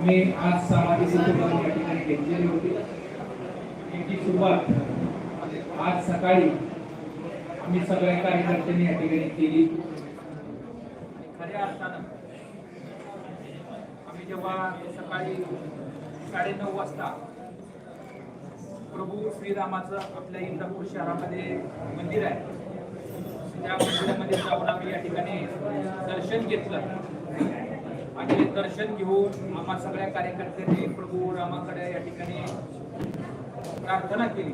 मी आज सामाजिक उपक्रम या ठिकाणी घेतलेली होती. त्याची सुरुवात आज सकाळी आम्ही सगळ्या कार्यकर्त्यांनी या ठिकाणी केली. खऱ्या अर्थानं आम्ही जेव्हा सकाळी साडेनऊ वाजता प्रभू श्रीरामाचं आपल्या इंदापूर शहरामध्ये मंदिर आहे. त्या मंदिरामध्ये जाऊन आम्ही या ठिकाणी दर्शन घेतलं. आणि दर्शन घेऊन आम्हा सगळ्या कार्यकर्त्यांनी प्रभू रामाकडे या ठिकाणी प्रार्थना केली.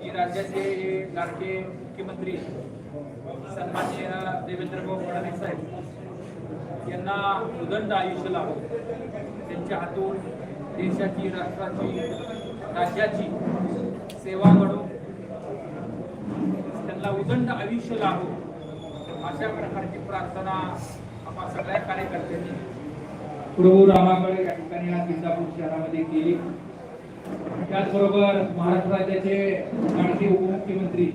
की राज्याचे हे लाडके मुख्यमंत्री सन्माननीय देवेंद्रभाऊ फडणवीस साहेब यांना उदंड आयुष्य लाभो त्यांच्या हातून देशाची राष्ट्राची राज्याची सेवा घडो त्यांना उदंड आयुष्य लाभो अशा प्रकारची प्रार्थना सगळ्या कार्यकर्त्यांनी प्रभू रामाकडे या ठिकाणी आज इंदापूर शहरामध्ये केली. त्याचबरोबर महाराष्ट्र राज्याचे लाडके उपमुख्यमंत्री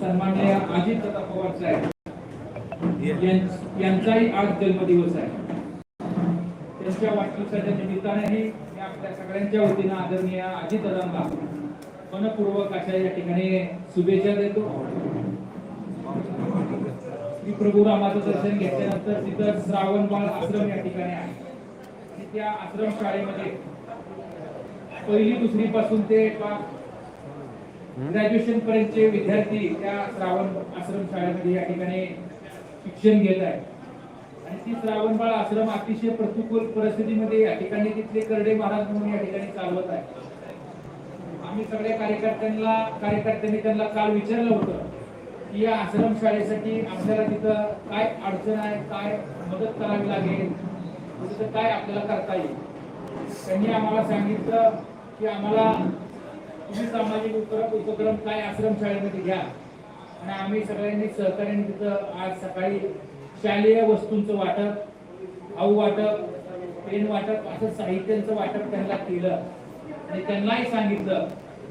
सन्माननीय अजित दादा पवार साहेब यांचाही आज जन्मदिवस आहे. त्यांच्या वाढदिवसाच्या निमित्तानेही मी आपल्या सगळ्यांच्या वतीनं आदरणीय अजित दादांना मनपूर्वक अशा या ठिकाणी शुभेच्छा देतो. प्रभू रामाचं दर्शन घेतल्यानंतर तिथं श्रावण बाळ आश्रम या ठिकाणी आहे. त्या आश्रम शाळेमध्ये पहिली दुसरी पासून ते ग्रॅज्युएशन पर्यंतचे विद्यार्थी त्या श्रावण आश्रम शाळेमध्ये या ठिकाणी शिक्षण घेत आहे आणि ती श्रावणबाळ आश्रम अतिशय प्रतिकूल परिस्थितीमध्ये या ठिकाणी तिथले करडे महाराज म्हणून या ठिकाणी चालवत आहे आम्ही सगळ्या कार्यकर्त्यांना कार्यकर्त्यांनी त्यांना काल विचारलं होतं. या आश्रम शाळेसाठी आपल्याला तिथं काय अडचण आहे काय मदत करावी लागेल म्हणजे तिथं काय आपल्याला करता येईल? त्यांनी आम्हाला सांगितलं की आम्हाला तुम्ही सामाजिक उपक्रम उपक्रम काय आश्रम शाळेमध्ये घ्या. आणि आम्ही सगळ्यांनी सहकार्याने तिथं आज सकाळी शालेय वस्तूंचं वाटप आऊ वाटप पेन वाटप असं साहित्यांचं वाटप त्यांना केलं. आणि त्यांनाही सांगितलं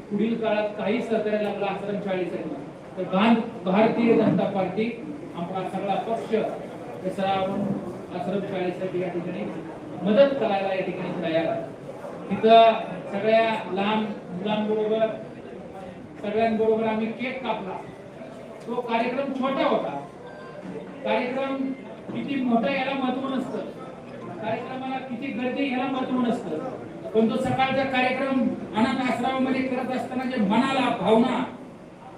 पुढील काळात काही सहकार्य लागलं आश्रम शाळेसाठी. तर भान भारतीय जनता पार्टी आपला सगळा पक्ष हे आपण आश्रम शाळेसाठी या ठिकाणी मदत करायला या ठिकाणी तयार तिथं सगळ्या लहान मुलांबरोबर सगळ्यांबरोबर आम्ही केक कापला. तो कार्यक्रम छोटा होता. कार्यक्रम किती मोठा याला महत्त्व नसतं. कार्यक्रमाला किती गर्दी याला महत्त्व नसतं. पण तो सकाळचा कार्यक्रम अनाथ आश्रमामध्ये करत असताना जे मनाला भावना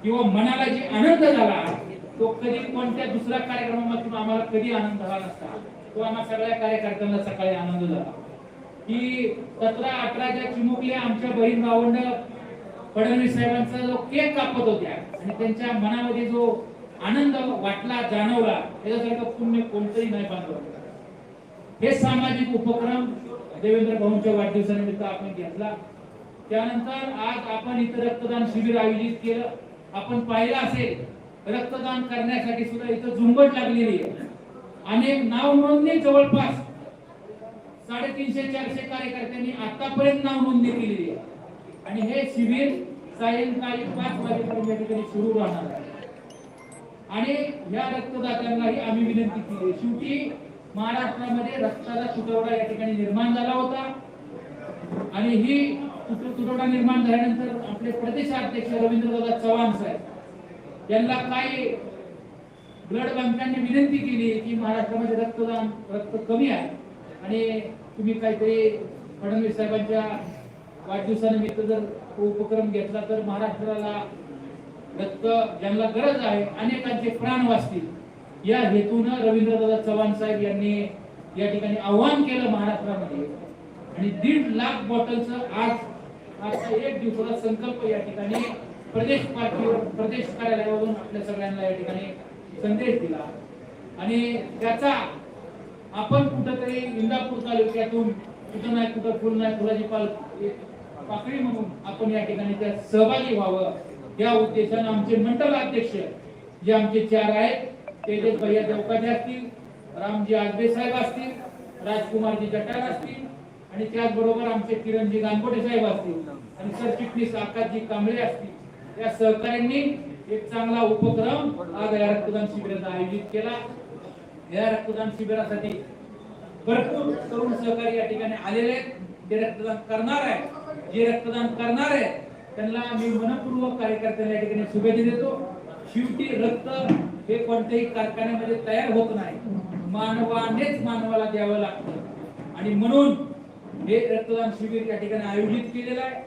किंवा मनाला जे आनंद झाला तो कधी कोणत्या दुसऱ्या कार्यक्रमामधून आम्हाला कधी आनंद झाला नसता. तो आम्हा सगळ्या कार्यकर्त्यांना सकाळी आनंद झाला. की सतरा अठराच्या चिमुकल्या आमच्या बहीण भावंड फडणवीस साहेबांचा जो केक कापत होत्या आणि त्यांच्या मनामध्ये जो आनंद वाटला जाणवला त्याच्यासारखं पुण्य कोणतंही नाही बांधलं हे सामाजिक उपक्रम देवेंद्र भाऊंच्या वाढदिवसानिमित्त आपण घेतला. त्यानंतर आज आपण इथं रक्तदान शिबिर आयोजित केलं. आपण पाहिलं असेल रक्तदान करण्यासाठी सुद्धा इथं झुंबट लागलेली आहे. अनेक नाव नोंदणी जवळपास साडेतीनशे चारशे कार्यकर्त्यांनी आतापर्यंत नाव नोंदणी केलेली आहे. आणि हे शिबिर सायंकाळी पाच वाजेपर्यंत या ठिकाणी सुरू राहणार आहे. आणि या रक्तदात्यांनाही आम्ही विनंती केली. शेवटी महाराष्ट्रामध्ये रक्ताचा तुटवडा या ठिकाणी निर्माण झाला होता. आणि ही तुटवडा निर्माण झाल्यानंतर आपले प्रदेशाध्यक्ष रवींद्रदादा चव्हाण साहेब यांना काही ब्लड बँकांनी विनंती केली की महाराष्ट्रामध्ये रक्तदान रक्त कमी आहे आणि तुम्ही काहीतरी फडणवीस साहेबांच्या वाढदिवसानिमित्त जर तो उपक्रम घेतला तर महाराष्ट्राला रक्त ज्यांना गरज आहे अनेकांचे प्राण वाचतील. या हेतून रवींद्रदादा चव्हाण साहेब यांनी या ठिकाणी आव्हान केलं महाराष्ट्रामध्ये. आणि दीड लाख बॉटलचं आज आजचा एक दिवसाचा संकल्प या ठिकाणी प्रदेश पार्टीवर प्रदेश कार्यालयावरून आपल्या सगळ्यांना या ठिकाणी संदेश दिला. आणि त्याचा आपण कुठंतरी इंदापूर तालुक्यातून कुठं नाही कुठं फुल नाही फुलाची पाल पाकळी म्हणून आपण या ठिकाणी त्यात सहभागी व्हावं. या उद्देशानं आमचे मंडल अध्यक्ष जे आमचे चार आहेत तेजस भैया देवकाते असतील रामजी आजबे साहेब असतील राजकुमारजी जटार असतील आणि त्याचबरोबर आमचे किरणजी गानकोटे साहेब असतील आणि सरचिटणीस आकाशजी कांबळे असतील या सहकाऱ्यांनी एक चांगला उपक्रम आज या रक्तदान शिबिराचा आयोजित केला. या रक्तदान शिबिरासाठी भरपूर तरुण सहकारी या ठिकाणी आलेले आहेत. जे रक्तदान करणार आहे जे रक्तदान करणार आहे त्यांना मी मनपूर्वक कार्यकर्त्यांना या ठिकाणी शुभेच्छा देतो. शेवटी रक्त हे कोणत्याही कारखान्यामध्ये तयार होत नाही. मानवानेच मानवाला द्यावं लागतं. आणि म्हणून हे रक्तदान शिबिर या ठिकाणी आयोजित केलेलं आहे.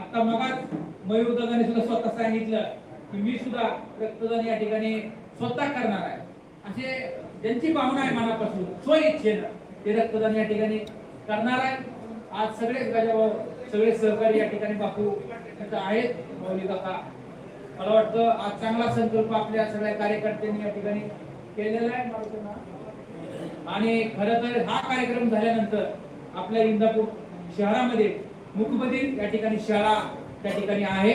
आता मगाच मयूर दगाने सुद्धा स्वतः सांगितलं की मी सुद्धा रक्तदान या ठिकाणी स्वतः करणार आहे. असे ज्यांची भावना आहे मनापासून स्वइच्छेनं ते रक्तदान या ठिकाणी करणार आहे. आज सगळेच गाजाभाऊ सगळे सहकारी या ठिकाणी बापू आहेत. मौली काका मला वाटतं आज चांगला संकल्प आपल्या सगळ्या कार्यकर्त्यांनी या ठिकाणी केलेला आहे. आणि खर तर हा कार्यक्रम झाल्यानंतर आपल्या इंदापूर शहरामध्ये मुकबधीर या ठिकाणी शाळा त्या ठिकाणी आहे.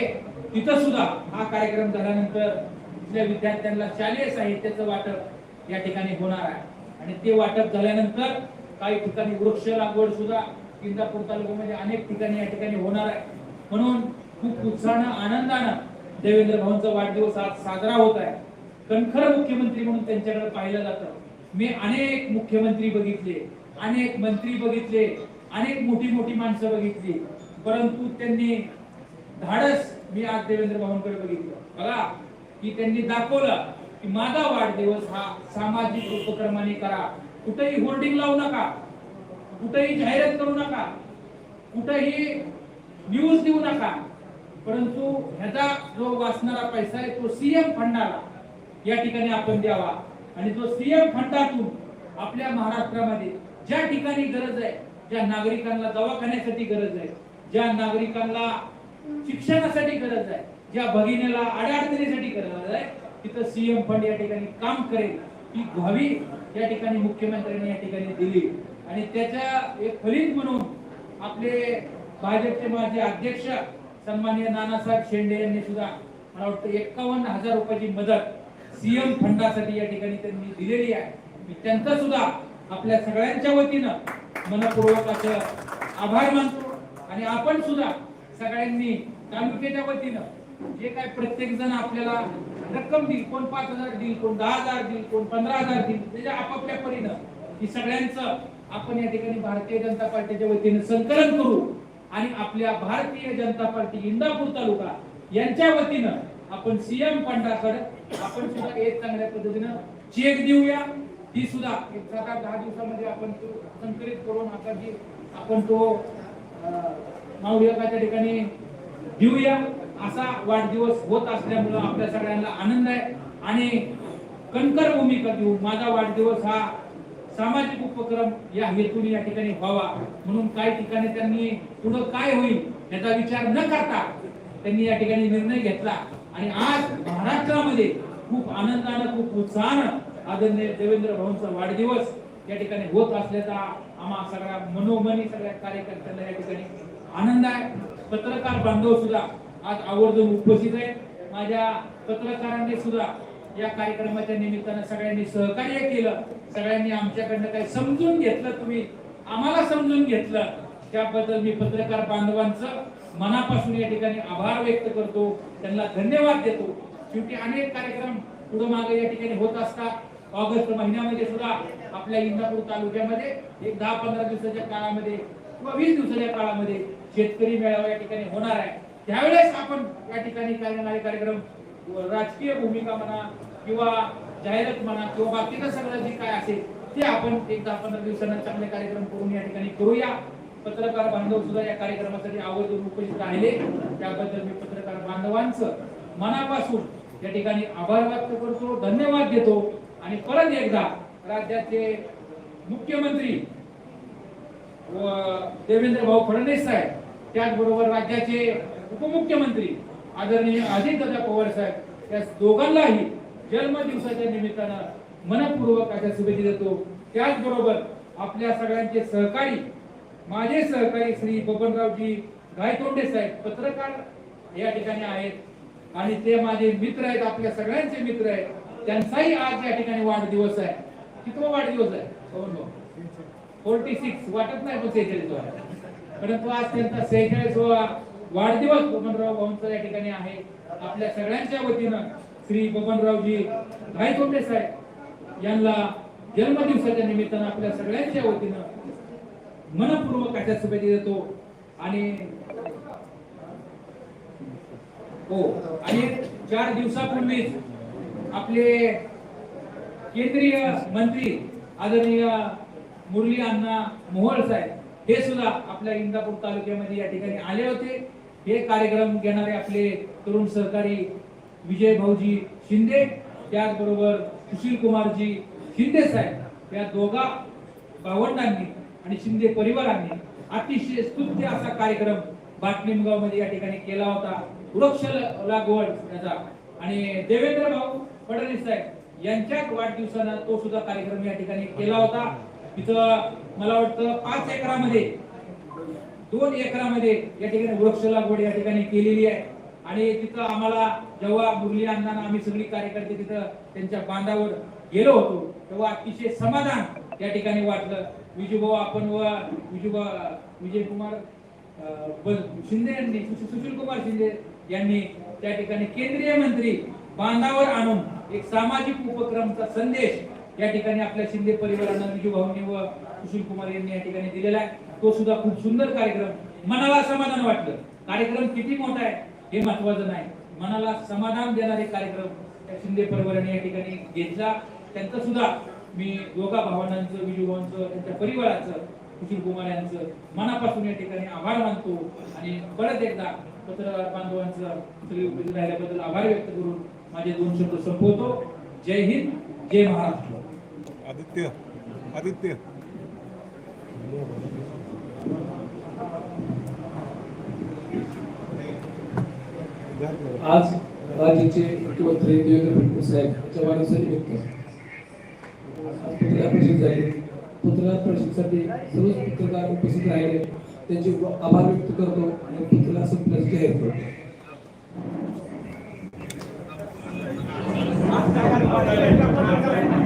तिथं सुद्धा हा कार्यक्रम झाल्यानंतर तिथल्या विद्यार्थ्यांना शालेय साहित्याचं वाटप या ठिकाणी होणार आहे. आणि ते वाटप झाल्यानंतर काही ठिकाणी वृक्ष लागवड सुद्धा इंदापूर तालुक्यामध्ये अनेक ठिकाणी या ठिकाणी होणार आहे. म्हणून खूप उत्साहानं आनंदानं देवेंद्र भाऊंचा वाढदिवस आज साजरा होत आहे. कणखर मुख्यमंत्री म्हणून त्यांच्याकडे पाहिलं जातं. मी अनेक मुख्यमंत्री बघितले. अनेक मंत्री बघितले अनेक मोठी मोठी माणसं बघितली परंतु त्यांनी धाडस मी आज देवेंद्र भाऊंकडे बघितलं. बघा की त्यांनी दाखवलं की माझा वाढदिवस हा सामाजिक उपक्रमाने करा. कुठेही होर्डिंग लावू नका. कुठेही जाहिरात करू नका. कुठेही न्यूज देऊ नका. परंतु ह्याचा जो वाचणारा पैसा आहे तो सीएम फंडाला. या ठिकाणी आपण द्यावा. आणि जो सीएम फंडातून आपल्या महाराष्ट्रामध्ये ज्या ठिकाणी गरज आहे ज्या नागरिकांना दवाखान्यासाठी गरज आहे ज्या नागरिकांना शिक्षणासाठी गरज आहे ज्या भगिनीला अडचणीसाठी गरज आहे तिथं सीएम फंड या ठिकाणी काम करेल ती व्हावी या ठिकाणी मुख्यमंत्र्यांनी या ठिकाणी दिली. आणि त्याच्या एक फलित म्हणून आपले भाजपचे माझे अध्यक्ष सन्माननीय नानासाहेब शेंडे यांनी सुद्धा मला वाटतं एकावन्न हजार रुपयाची मदत सीएम फंडासाठी या ठिकाणी त्यांनी दिलेली आहे. मी त्यांचा सुद्धा आपल्या सगळ्यांच्या वतीनं मनपूर्वक असं आभार मानतो. आणि आपण सुद्धा सगळ्यांनी तालुक्याच्या वतीनं जे काय प्रत्येक जण आपल्याला रक्कम देईल कोण पाच हजार देईल कोण दहा हजार देईल कोण पंधरा हजार देईल त्याच्या आपापल्या परीनं ही सगळ्यांचं आपण या ठिकाणी भारतीय जनता पार्टीच्या वतीनं संकलन करू आणि आपल्या भारतीय जनता पार्टी इंदापूर तालुका यांच्या वतीनं आपण सीएम फंडाकडे आपण सुद्धा एक चांगल्या पद्धतीनं चेक देऊया. ती सुद्धा एक सात आठ दहा दिवसामध्ये आपण तो संकलित करून आता जी आपण तो माऊलिकाच्या ठिकाणी देऊया. असा वाढदिवस होत असल्यामुळं आपल्या सगळ्यांना आनंद आहे. आणि कणकर भूमिका देऊ माझा वाढदिवस हा सामाजिक उपक्रम या हेतूने या ठिकाणी व्हावा. म्हणून काही ठिकाणी त्यांनी पुढं काय होईल याचा विचार न करता त्यांनी या ठिकाणी निर्णय घेतला. आणि आज महाराष्ट्रामध्ये खूप आनंदानं खूप उत्साहानं आदरणीय देवेंद्र भाऊंचा वाढदिवस या ठिकाणी होत असल्याचा आम्हा सगळ्या मनोमनी सगळ्या कार्यकर्त्यांना या ठिकाणी आनंद आहे. पत्रकार बांधव सुद्धा आज आवर्जून उपस्थित आहे माझ्या पत्रकारांनी सुद्धा या कार्यक्रमाच्या निमित्तानं सगळ्यांनी सहकार्य केलं. सगळ्यांनी आमच्याकडनं काही समजून घेतलं तुम्ही आम्हाला समजून घेतलं. त्याबद्दल मी पत्रकार बांधवांचं मनापासून या ठिकाणी आभार व्यक्त करतो. त्यांना धन्यवाद देतो. शेवटी अनेक कार्यक्रम पुढे मागे या ठिकाणी होत असतात. ऑगस्ट महिन्यामध्ये सुद्धा आपल्या इंदापूर तालुक्यामध्ये एक दहा पंधरा दिवसाच्या काळामध्ये किंवा वीस दिवसाच्या काळामध्ये शेतकरी मेळावा या ठिकाणी होणार आहे. त्यावेळेस आपण या ठिकाणी करणारे कार्यक्रम राजकीय भूमिका म्हणा किंवा जाहिरात म्हणा किंवा बाकीचं सगळं जे काय असेल ते आपण एक दहा पंधरा दिवसांना चांगले कार्यक्रम करून या ठिकाणी करूया. पत्रकार बांधव सुद्धा या कार्यक्रमासाठी आवर्जून उपस्थित राहिले. त्याबद्दल मी पत्रकार बांधवांचं मनापासून या ठिकाणी आभार व्यक्त करतो. धन्यवाद देतो. आणि परत एकदा राज्याचे मुख्यमंत्री व देवेंद्र भाऊ फडणवीस साहेब त्याचबरोबर राज्याचे उपमुख्यमंत्री आदरणीय अजितदादा पवार साहेब त्या दोघांनाही जन्मदिवसाच्या निमित्तानं मनपूर्वक अशा शुभेच्छा देतो. त्याचबरोबर आपल्या सगळ्यांचे सहकारी माझे सहकारी श्री बबनरावजी गायतोंडे साहेब पत्रकार या ठिकाणी आहेत. आणि ते माझे मित्र आहेत आपल्या सगळ्यांचे मित्र आहेत. त्यांचाही आज या ठिकाणी वाढदिवस आहे. कितवा वाढदिवस आहे? फोर्टी सिक्स हो? वाटत नाही पण सेहेचाळीस परंतु आज त्यांचा सेहेचाळीस वाढदिवस बबनराव भाऊंचा या ठिकाणी आहे. आपल्या सगळ्यांच्या वतीनं श्री बबनरावजी गायतोंडे साहेब यांना जन्मदिवसाच्या निमित्तानं आपल्या सगळ्यांच्या वतीनं मनपूर्वक अशा शुभेच्छा देतो. आणि हो आणि चार दिवसापूर्वीच आपले केंद्रीय मंत्री आदरणीय मुरली अण्णा मोहोळ साहेब हे सुद्धा आपल्या इंदापूर तालुक्यामध्ये या ठिकाणी आले होते. हे कार्यक्रम घेणारे आपले तरुण सहकारी विजय भाऊजी शिंदे त्याचबरोबर सुशील कुमारजी शिंदे साहेब या दोघा भावंडांनी आणि शिंदे परिवारांनी अतिशय स्तुत्य असा कार्यक्रम बाटलिमगावमध्ये या ठिकाणी केला होता. वृक्ष लागवड याचा आणि देवेंद्र भाऊ फडणवीस साहेब यांच्याच वाढदिवसानं तो सुद्धा कार्यक्रम या ठिकाणी केला होता. तिथं मला वाटतं पाच एकरामध्ये दोन एकरामध्ये या ठिकाणी वृक्ष लागवड या ठिकाणी केलेली आहे. आणि तिथं आम्हाला जेव्हा मुरली अण्णांना आम्ही सगळी कार्यकर्ते तिथं त्यांच्या बांधावर गेलो होतो तेव्हा अतिशय समाधान या ठिकाणी वाटलं. विजूभाऊ आपण व विजूबा विजय कुमार शिंदे यांनी सुशील कुमार शिंदे यांनी त्या ठिकाणी केंद्रीय मंत्री बांधावर आणून एक सामाजिक उपक्रमचा संदेश या ठिकाणी आपल्या शिंदे परिवारानं विजू भाऊनी व सुशील कुमार यांनी या ठिकाणी दिलेला आहे. तो सुद्धा खूप सुंदर कार्यक्रम. मनाला समाधान वाटलं. कार्यक्रम किती मोठा आहे हे महत्वाचं नाही. मनाला समाधान देणारे कार्यक्रम त्या शिंदे परिवाराने या ठिकाणी घेतला. त्यांचं सुद्धा मी दोघा भावनांचं विजू भाऊंचं त्यांच्या परिवाराचं सुशील कुमार यांचं मनापासून या ठिकाणी आभार मानतो. आणि परत एकदा पत्रकार बांधवांचं सगळी उपस्थित राहिल्याबद्दल आभार व्यक्त करून माझे दोन शब्द संपवतो. जय हिंद जय महाराष्ट्र. आदित्य आदित्य. आज राज्याचे मुख्यमंत्री देवेंद्र फडणवीस साहेब आज पत्रकार परिषद झाली पत्रकार परिषदेसाठी सर्वच पत्रकार उपस्थित राहिले. त्यांचे आभार व्यक्त करतो आणि पत्रकार संपल्याचं जाहीर करतो आज काय